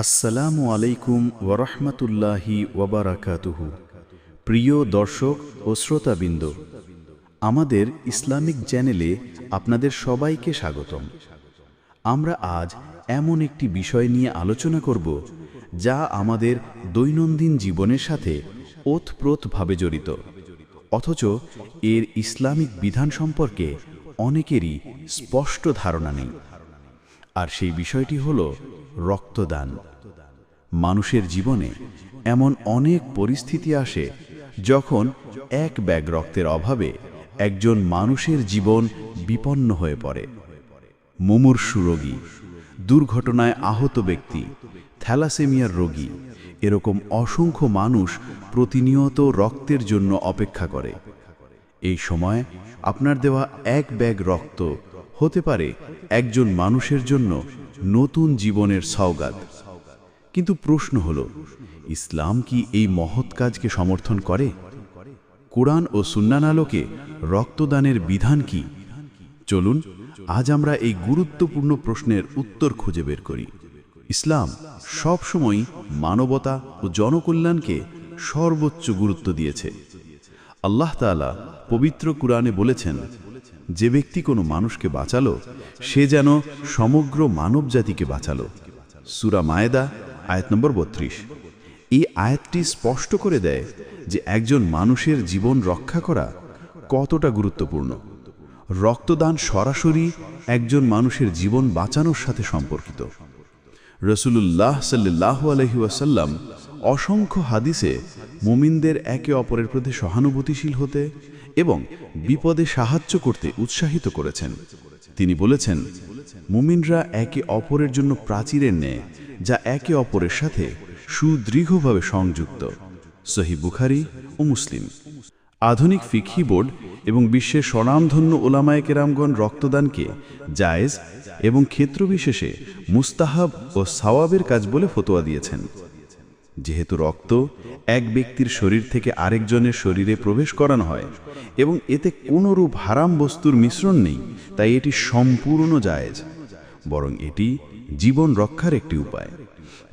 আসসালামু আলাইকুম ওরহমতুল্লাহি ওবরাকাতুহু প্রিয় দর্শক ও শ্রোতাবৃন্দ, আমাদের ইসলামিক চ্যানেলে আপনাদের সবাইকে স্বাগতম। আমরা আজ এমন একটি বিষয় নিয়ে আলোচনা করব, যা আমাদের দৈনন্দিন জীবনের সাথে ওতপ্রোতভাবে জড়িত, অথচ এর ইসলামিক বিধান সম্পর্কে অনেকেরই স্পষ্ট ধারণা নেই। আর সেই বিষয়টি হল রক্তদান। মানুষের জীবনে এমন অনেক পরিস্থিতি আসে যখন এক ব্যাগ রক্তের অভাবে একজন মানুষের জীবন বিপন্ন হয়ে পড়ে। মুমূর্ষু রোগী, দুর্ঘটনায় আহত ব্যক্তি, থ্যালাসেমিয়ার রোগী, এরকম অসংখ্য মানুষ প্রতিনিয়ত রক্তের জন্য অপেক্ষা করে। এই সময় আপনার দেওয়া এক ব্যাগ রক্ত হতে পারে একজন মানুষের জন্য নতুন জীবনের সওগাত। কিন্তু প্রশ্ন হল, ইসলাম কি এই মহৎ কাজকে সমর্থন করে? কোরআন ও সুন্নান আলোকে রক্তদানের বিধান কি? চলুন, আজ আমরা এই গুরুত্বপূর্ণ প্রশ্নের উত্তর খুঁজে বের করি। ইসলাম সবসময় মানবতা ও জনকল্যাণকে সর্বোচ্চ গুরুত্ব দিয়েছে। আল্লাহ তাআলা পবিত্র কুরআনে বলেছেন যে ব্যক্তি কোনো মানুষকে বাঁচালো, সে যেন সমগ্র মানবজাতিকে বাঁচালো। সুরা মায়েদা, আয়াত নম্বর বত্রিশ। এই আয়াতটি স্পষ্ট করে দেয় যে একজন মানুষের জীবন রক্ষা করা কতটা গুরুত্বপূর্ণ। রক্তদান সরাসরি একজন মানুষের জীবন বাঁচানোর সাথে সম্পর্কিত। রসুলুল্লাহ সাল্লাহ আলহি ওয়াসাল্লাম অসংখ্য হাদিসে মুমিনদের একে অপরের প্রতি সহানুভূতিশীল হতে এবং বিপদে সাহায্য করতে উৎসাহিত করেছেন। তিনি বলেছেন, মুমিনরা একে অপরের জন্য প্রাচীরের ন্যায়, যা একে অপরের সাথে সুদৃঢ়ভাবে সংযুক্ত। সহি বুখারি ও মুসলিম। আধুনিক ফিকহি বোর্ড এবং বিশ্বের স্বনামধন্য ওলামায় কেরামগণ রক্তদানকে জায়েজ এবং ক্ষেত্রবিশেষে মুস্তাহাব ও সাওয়াবের কাজ বলে ফতোয়া দিয়েছেন। যেহেতু রক্ত এক ব্যক্তির শরীর থেকে আরেকজনের শরীরে প্রবেশ করানো হয় এবং এতে কোনোরূপ হারাম বস্তুর মিশ্রণ নেই, তাই এটি সম্পূর্ণ জায়েজ, বরং এটি জীবন রক্ষার একটি উপায়,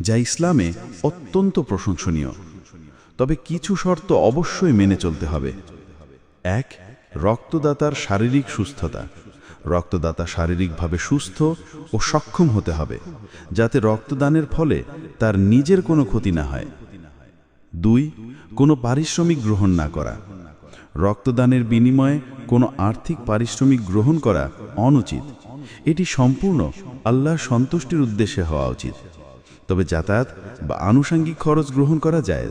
যা ইসলামে অত্যন্ত প্রশংসনীয়। তবে কিছু শর্ত অবশ্যই মেনে চলতে হবে। এক, রক্তদাতার শারীরিক সুস্থতা। রক্তদাতা শারীরিকভাবে সুস্থ ও সক্ষম হতে হবে, যাতে রক্তদানের ফলে তার নিজের কোনো ক্ষতি না হয়। দুই, কোনো পারিশ্রমিক গ্রহণ না করা। রক্তদানের বিনিময়ে কোনো আর্থিক পারিশ্রমিক গ্রহণ করা অনুচিত। এটি সম্পূর্ণ আল্লাহর সন্তুষ্টির উদ্দেশ্যে হওয়া উচিত। তবে যাতায়াত বা আনুষাঙ্গিক খরচ গ্রহণ করা যায়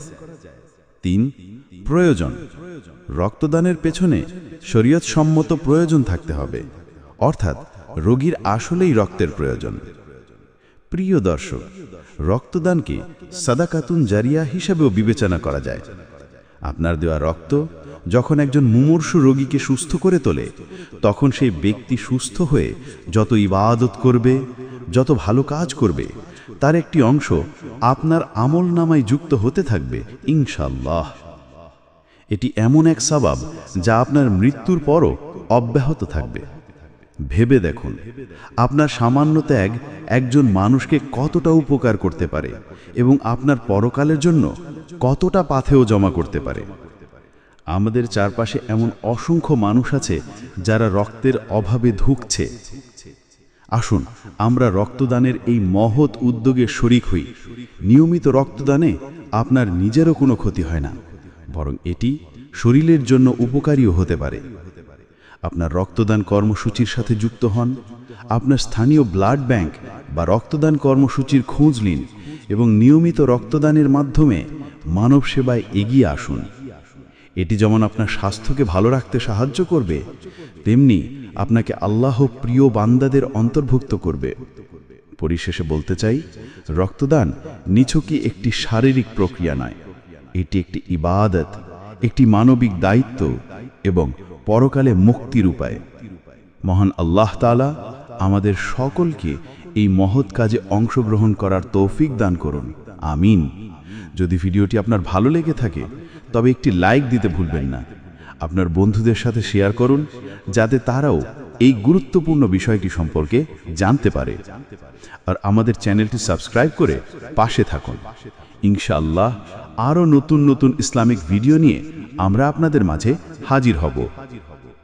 তিন, প্রয়োজন। রক্তদানের পেছনে শরীয়তসম্মত প্রয়োজন থাকতে হবে। অর্থাৎ রোগীর আসলেই রক্তের প্রয়োজন। প্রিয় দর্শক রক্তদানকে সাদাকাতুন জারিয়া হিসাবেও বিবেচনা করা যায়? আপনার দেওয়া রক্ত যখন একজন মুমূর্ষু রোগীকে সুস্থ করে তোলে, তখন সেই ব্যক্তি সুস্থ হয়ে যত ইবাদত করবে, যত ভালো কাজ করবে, তার একটি অংশ আপনার আমল নামায় যুক্ত হতে থাকবে ইনশাল্লাহ এটি এমন এক সবাব যা আপনার মৃত্যুর পরও অব্যাহত থাকবে। ভেবে দেখুন, আপনার সামান্য ত্যাগ একজন মানুষকে কতটা উপকার করতে পারে এবং আপনার পরকালের জন্য কতটা পাথেও জমা করতে পারে। আমাদের চারপাশে এমন অসংখ্য মানুষ আছে যারা রক্তের অভাবে ধুকছে। আসুন, আমরা রক্তদানের এই মহৎ উদ্যোগে শরিক হই। নিয়মিত রক্তদানে আপনার নিজেরও কোনো ক্ষতি হয় না, বরং এটি শরীরের জন্য উপকারীও হতে পারে। আপনার রক্তদান কর্মসূচির সাথে যুক্ত হন, আপনার স্থানীয় ব্লাড ব্যাংক বা রক্তদান কর্মসূচির খোঁজ নিন এবং নিয়মিত রক্তদানের মাধ্যমে মানব সেবায় এগিয়ে আসুন। এটি যেমন আপনার স্বাস্থ্যকে ভালো রাখতে সাহায্য করবে, তেমনি আপনাকে আল্লাহ প্রিয় বান্দাদের অন্তর্ভুক্ত করবে। পরিশেষে বলতে চাই, রক্তদান নিছকই একটি শারীরিক প্রক্রিয়া নয়, এটি একটি ইবাদত, একটি মানবিক দায়িত্ব এবং পরকালে মুক্তির উপায় মহান আল্লাহ তালা আমাদের সকলকে এই মহৎ কাজে অংশগ্রহণ করার তৌফিক দান করুন। আমিন। যদি ভিডিওটি আপনার ভালো লেগে থাকে, তবে একটি লাইক দিতে ভুলবেন না। আপনার বন্ধুদের সাথে শেয়ার করুন, যাতে তারাও এই গুরুত্বপূর্ণ বিষয়টি সম্পর্কে জানতে পারে। আর আমাদের চ্যানেলটি সাবস্ক্রাইব করে পাশে থাকুন। ইনশাআল্লাহ আরও নতুন নতুন ইসলামিক ভিডিও নিয়ে আমরা আপনাদের মাঝে হাজির হব।